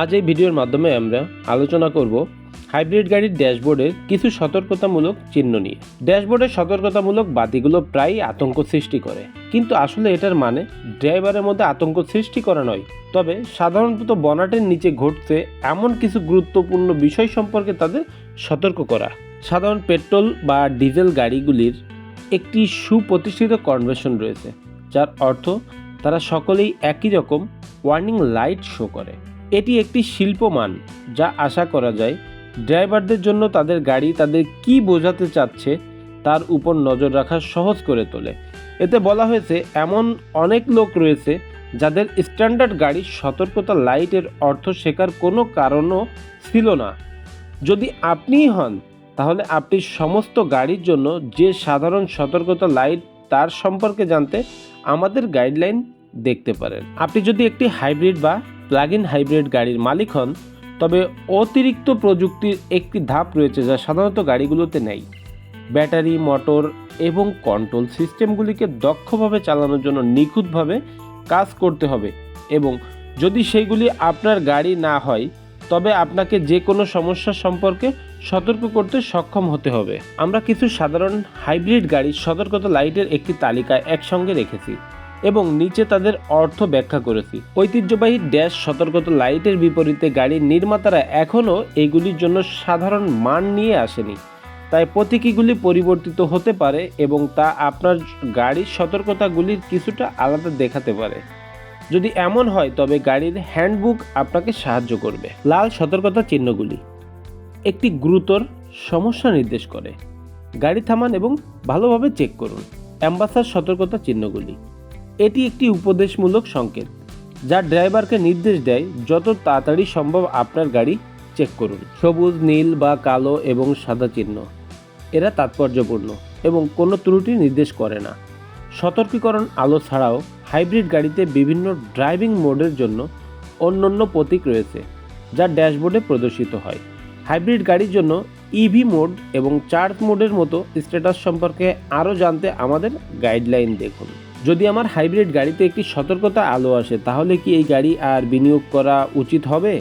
আজ এই ভিডিওর মাধ্যমে আমরা আলোচনা করব হাইব্রিড গাড়ির ড্যাশবোর্ডের কিছু সতর্কতামূলক চিহ্ন নিয়ে। ড্যাশবোর্ডের সতর্কতামূলক বাতিগুলো প্রায়ই আতঙ্ক সৃষ্টি করে। কিন্তু আসলে এটার মানে ড্রাইভারের মধ্যে আতঙ্ক সৃষ্টি করা নয়। তবে সাধারণত বনাটের নিচে ঘটছে এমন কিছু গুরুত্বপূর্ণ বিষয় সম্পর্কে তাদের সতর্ক করা। সাধারণ পেট্রোল বা ডিজেল গাড়িগুলির একটি সুপ্রতিষ্ঠিত কনভেনশন রয়েছে, যার অর্থ তারা সকলেই একই রকম ওয়ার্নিং লাইট শো করে। এটি একটি শিল্পমান, যা আশা করা যায় ড্রাইভারদের জন্য তাদের গাড়ি তাদের কি বোঝাতে চাচ্ছে তার উপর নজর রাখা সহজ করে তোলে। এতে বলা হয়েছে, এমন অনেক লোক রয়েছে যাদের স্ট্যান্ডার্ড গাড়ির সতর্কতা লাইটের অর্থ শেখার কোনো কারণও ছিল না। যদি আপনিই হন, তাহলে আপনি সমস্ত গাড়ির জন্য যে সাধারণ সতর্কতা লাইট তার সম্পর্কে জানতে আমাদের গাইডলাইন দেখতে পারেন। আপনি যদি একটি হাইব্রিড বা প্লাগ ইন হাইব্রিড গাড়ির মালিক হন, তবে অতিরিক্ত প্রযুক্তির একটি ধাপ রয়েছে যা সাধারণত গাড়িগুলোতে নেই। ব্যাটারি, মোটর এবং কন্ট্রোল সিস্টেমগুলিকে দক্ষভাবে চালানোর জন্য নিখুঁতভাবে কাজ করতে হবে এবং যদি সেইগুলি আপনার গাড়ি না হয়, তবে আপনাকে যে কোনো সমস্যা সম্পর্কে সতর্ক করতে সক্ষম হতে হবে। আমরা কিছু সাধারণ হাইব্রিড গাড়ির সতর্কতা লাইটের একটি তালিকা একসঙ্গে রেখেছি। এবং নিচে তাদের অর্থ ব্যাখ্যা করেছি। ঐতিহ্যবাহী ড্যাশ সতর্কতা লাইটের বিপরীতে গাড়ির নির্মাতারা এখনও এগুলির জন্য সাধারণ মান নিয়ে আসেনি। তাই প্রতীকীগুলি পরিবর্তিত হতে পারে এবং তা আপনার গাড়ির সতর্কতাগুলির কিছুটা আলাদা দেখাতে পারে। যদি এমন হয়, তবে গাড়ির হ্যান্ডবুক আপনাকে সাহায্য করবে। লাল সতর্কতা চিহ্নগুলি। একটি গুরুতর সমস্যা নির্দেশ করে। গাড়ি থামান এবং ভালোভাবে চেক করুন। অ্যাম্বাসার সতর্কতা চিহ্নগুলি। এটি একটি উপদেশমূলক সংকেত, যা ড্রাইভারকে নির্দেশ দেয় যত তাড়াতাড়ি সম্ভব আপনার গাড়ি চেক করুন। সবুজ, নীল বা কালো এবং সাদা চিহ্ন, এরা তাৎপর্যপূর্ণ এবং কোনো ত্রুটি নির্দেশ করে না। সতর্কীকরণ আলো ছাড়াও হাইব্রিড গাড়িতে বিভিন্ন ড্রাইভিং মোডের জন্য অন্যান্য প্রতীক রয়েছে, যা ড্যাশবোর্ডে প্রদর্শিত হয়। হাইব্রিড গাড়ির জন্য ইভি মোড এবং চার্জ মোডের মতো স্ট্যাটাস সম্পর্কে আরও জানতে আমাদের গাইডলাইন দেখুন। যদি আমার হাইব্রিড গাড়িতে একটি সতর্কতা আলো আসে, তাহলে কি এই গাড়ি আর বিনিয়োগ করা উচিত হবে?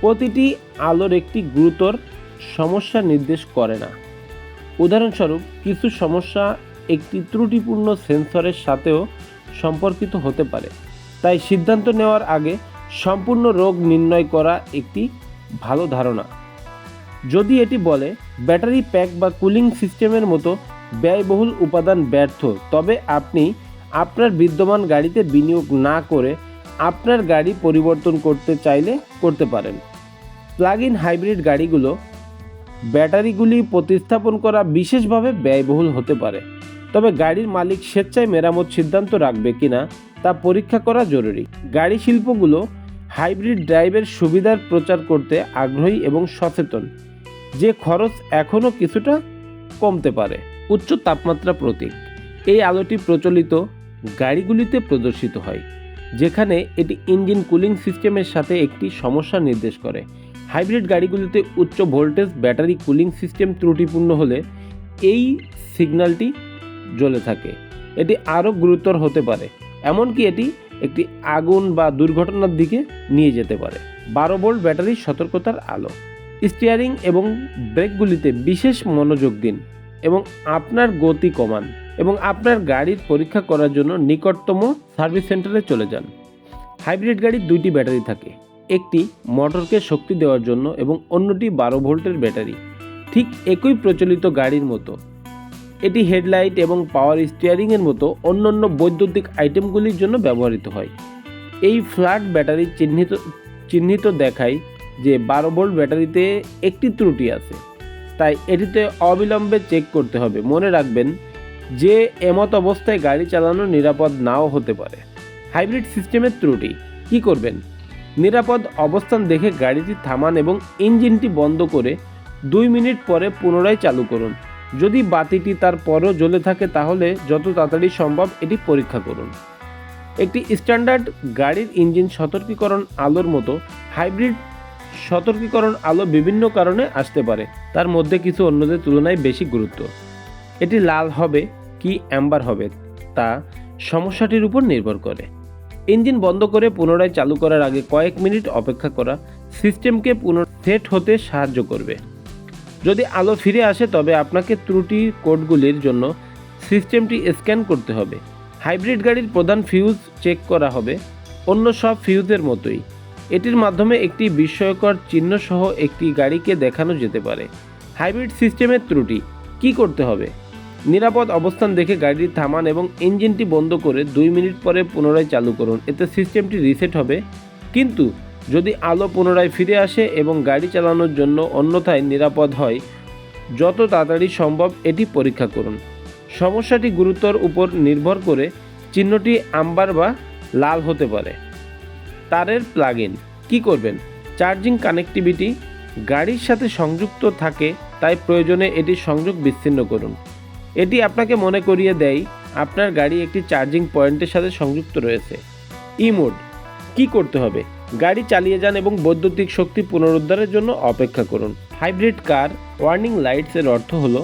প্রতিটি আলোর একটি গুরুতর সমস্যা নির্দেশ করে না। উদাহরণস্বরূপ, কিছু সমস্যা একটি ত্রুটিপূর্ণ সেন্সরের সাথেও সম্পর্কিত হতে পারে। তাই সিদ্ধান্ত নেওয়ার আগে সম্পূর্ণ রোগ নির্ণয় করা একটি ভালো ধারণা। যদি এটি বলে, ব্যাটারি প্যাক বা কুলিং সিস্টেমের মতো ব্যয়বহুল উপাদান ব্যর্থ, তবে আপনি আপনার বিদ্যমান গাড়িতে বিনিয়োগ না করে আপনার গাড়ি পরিবর্তন করতে চাইলে করতে পারেন। প্লাগ ইন হাইব্রিড গাড়িগুলো ব্যাটারিগুলি প্রতিস্থাপন করা বিশেষভাবে ব্যয়বহুল হতে পারে। তবে গাড়ির মালিক স্বেচ্ছায় মেরামত সিদ্ধান্ত রাখবে কিনা তা পরীক্ষা করা জরুরি। গাড়ি শিল্পগুলো হাইব্রিড ড্রাইভের সুবিধার প্রচার করতে আগ্রহী এবং সচেতন, যে খরচ এখনও কিছুটা কমতে পারে। উচ্চ তাপমাত্রা প্রতীক। এই আলোটি প্রচলিত গাড়িগুলিতে প্রদর্শিত হয়, যেখানে এটি ইঞ্জিন কুলিং সিস্টেমের সাথে একটি সমস্যা নির্দেশ করে। হাইব্রিড গাড়িগুলিতে উচ্চ ভোল্টেজ ব্যাটারি কুলিং সিস্টেম ত্রুটিপূর্ণ হলে এই সিগন্যালটি জ্বলে থাকে। এটি আরও গুরুতর হতে পারে, এমনকি এটি একটি আগুন বা দুর্ঘটনার দিকে নিয়ে যেতে পারে। বারো ভোল্ট ব্যাটারির সতর্কতার আলো। স্টিয়ারিং এবং ব্রেকগুলিতে বিশেষ মনোযোগ দিন এবং আপনার গতি কমান। এবং আপনার গাড়ির পরীক্ষা করার জন্য নিকটতম সার্ভিস সেন্টারে চলে যান। হাইব্রিড গাড়ির দুইটি ব্যাটারি থাকে। একটি মোটরকে শক্তি দেওয়ার জন্য এবং অন্যটি বারো ভোল্টের ব্যাটারি। ঠিক একই প্রচলিত গাড়ির মতো। এটি হেডলাইট এবং পাওয়ার স্টিয়ারিংয়ের মতো অন্যান্য বৈদ্যুতিক আইটেমগুলির জন্য ব্যবহৃত হয়। এই ফ্ল্যাট ব্যাটারি চিহ্নিত চিহ্নিত দেখায় যে বারো ভোল্ট ব্যাটারিতে একটি ত্রুটি আছে। তাই এটিতে অবিলম্বে চেক করতে হবে। মনে রাখবেন যে এমত অবস্থায় গাড়ি চালানো নিরাপদ নাও হতে পারে। হাইব্রিড সিস্টেমের ত্রুটি, কি করবেন? নিরাপদ অবস্থান দেখে গাড়িটি থামান এবং ইঞ্জিনটি বন্ধ করে দুই মিনিট পরে পুনরায় চালু করুন। যদি বাতিটি তার পরও জ্বলে থাকে, তাহলে যত তাড়াতাড়ি সম্ভব এটি পরীক্ষা করুন। একটি স্ট্যান্ডার্ড গাড়ির ইঞ্জিন সতর্কীকরণ আলোর মতো, হাইব্রিড সতর্কীকরণ আলো বিভিন্ন কারণে আসতে পারে, তার মধ্যে কিছু অন্যদের তুলনায় বেশি গুরুত্ব। এটি লাল হবে কি অ্যাম্বার হবে তা সমস্যাটির উপর নির্ভর করে। ইঞ্জিন বন্ধ করে পুনরায় চালু করার আগে কয়েক মিনিট অপেক্ষা করা সিস্টেমকে পুনঃ সেট হতে সাহায্য করবে। যদি আলো ফিরে আসে তবে আপনাকে ত্রুটি কোডগুলির জন্য সিস্টেমটি স্ক্যান করতে হবে। হাইব্রিড গাড়ির প্রধান ফিউজ চেক করা হবে অন্য সব ফিউজের মতোই। এটির মাধ্যমে একটি বিস্ময়কর চিহ্ন সহ একটি গাড়িকে দেখানো যেতে পারে। হাইব্রিড সিস্টেমের ত্রুটি কি করতে হবে? নিরাপদ অবস্থান দেখে গাড়ি থামান এবং ইঞ্জিনটি বন্ধ করে দুই মিনিট পরে পুনরায় চালু করুন। এতে সিস্টেমটি রিসেট হবে। কিন্তু যদি আলো পুনরায় ফিরে আসে এবং গাড়ি চালানোর জন্য অন্যথায় নিরাপদ হয়, যত তাড়াতাড়ি সম্ভব এটি পরীক্ষা করুন। সমস্যাটি গুরুতর উপর নির্ভর করে চিহ্নটি আম্বার বা লাল হতে পারে। তারের প্লাগ ইন কী করবেন? চার্জিং কানেক্টিভিটি গাড়ির সাথে সংযুক্ত থাকে, তাই প্রয়োজনে এটি সংযোগ বিচ্ছিন্ন করুন। এটি আপনাকে মনে করিয়ে দেয়, আপনার গাড়ি একটি চার্জিং পয়েন্টের সাথে সংযুক্ত রয়েছে। ই মোড, কী করতে হবে? গাড়ি চালিয়ে যান এবং বৈদ্যুতিক শক্তি পুনরুদ্ধারের জন্য অপেক্ষা করুন। হাইব্রিড কার, ওয়ার্নিং লাইটসের অর্থ হল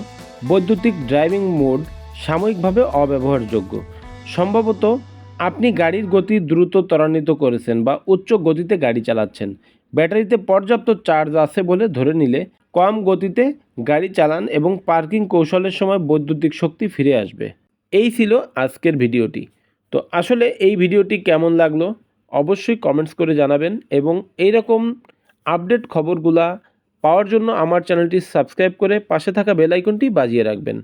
বৈদ্যুতিক ড্রাইভিং মোড সাময়িকভাবে অব্যবহারযোগ্য। সম্ভবত আপনি গাড়ির গতি দ্রুত ত্বরান্বিত করেছেন বা উচ্চ গতিতে গাড়ি চালাচ্ছেন। ব্যাটারিতে পর্যাপ্ত চার্জ আছে বলে ধরে নিলে কম গতিতে গাড়ি চালান এবং পার্কিং কৌশলের সময় বৈদ্যুতিক শক্তি ফিরে আসবে। এই ছিল আজকের ভিডিওটি। তো আসলে এই ভিডিওটি কেমন লাগল অবশ্যই কমেন্টস করে জানাবেন এবং এই রকম আপডেট খবরগুলা পাওয়ার জন্য আমার চ্যানেলটি সাবস্ক্রাইব করে পাশে থাকা বেল আইকনটি বাজিয়ে রাখবেন।